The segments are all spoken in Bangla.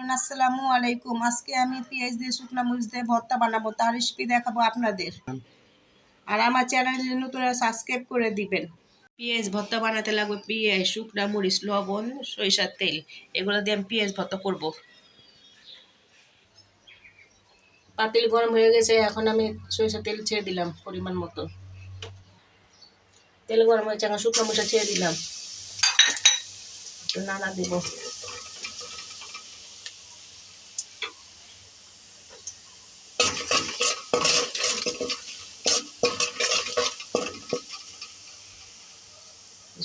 এভরিওয়ান আসসালামু আলাইকুম। আজকে আমি পেঁয়াজ দিয়ে শুকনো মরিচ দিয়ে ভর্তা বানাবো, তার রেসিপি দেখাবো আপনাদের। আর আমার চ্যানেল নতুন সাবস্ক্রাইব করে দিবেন। পেঁয়াজ ভর্তা বানাতে লাগবে পেঁয়াজ, শুকনো মরিচ, লবণ, সরিষার তেল। এগুলো দিয়ে আমি পেঁয়াজ ভর্তা করব। পাতিল গরম হয়ে গেছে, এখন আমি সরিষার তেল ছেড়ে দিলাম পরিমাণ মতো। তেল গরম হয়েছে, এখন শুকনো মরিচা ছেড়ে দিলাম। একটু নাড়া দিব।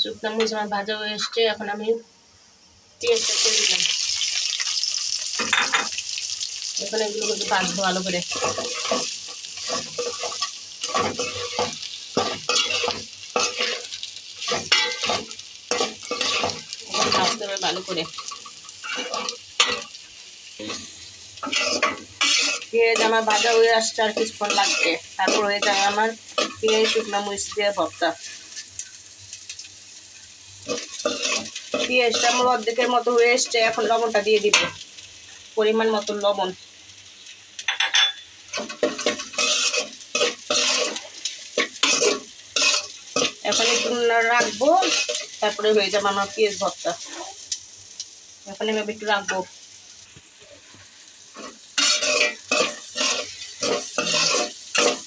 শুকনো মরিচ আমার ভাজা হয়ে এসছে, এখন আমি পেঁয়াজটা ছেড়ে দিলাম এখন এগুলো একটু ভাজবো ভালো করে। ভালো করে। পেঁয়াজ আমার ভাজা হয়ে আসছে, আর কিছুক্ষণ লাগবে তারপর হয়ে যাবে আমার পেঁয়াজ, শুকনো মরিচ দিয়ে ভর্তা। পেঁয়াজটা আমার অর্ধেকের মতো হয়ে এসছে, এখন লবণটা দিয়ে দিব। পরিমাণ মতো লবণ। এখন একটু রাখব, তারপরে হয়ে যাবে আমার পেঁয়াজ ভর্তা। এখন এভাবে একটু রাখব।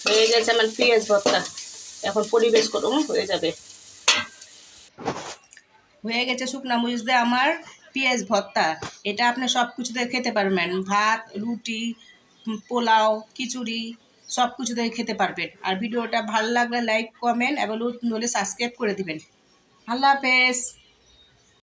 হয়ে গেছে আমার পেঁয়াজ ভর্তা। এখন পরিবেশ করুন হয়ে যাবে। হয়ে গেছে শুকনো মরিচ দিয়ে আমার পেঁয়াজ ভর্তা। এটা আপনি সব কিছুতে খেতে পারবেন। ভাত, রুটি, পোলাও, খিচুড়ি সব কিছুতে খেতে পারবেন। আর ভিডিওটা ভালো লাগলে লাইক কমেন্ট এবং হলে সাবস্ক্রাইব করে দিবেন। আল্লাহ হাফেজ।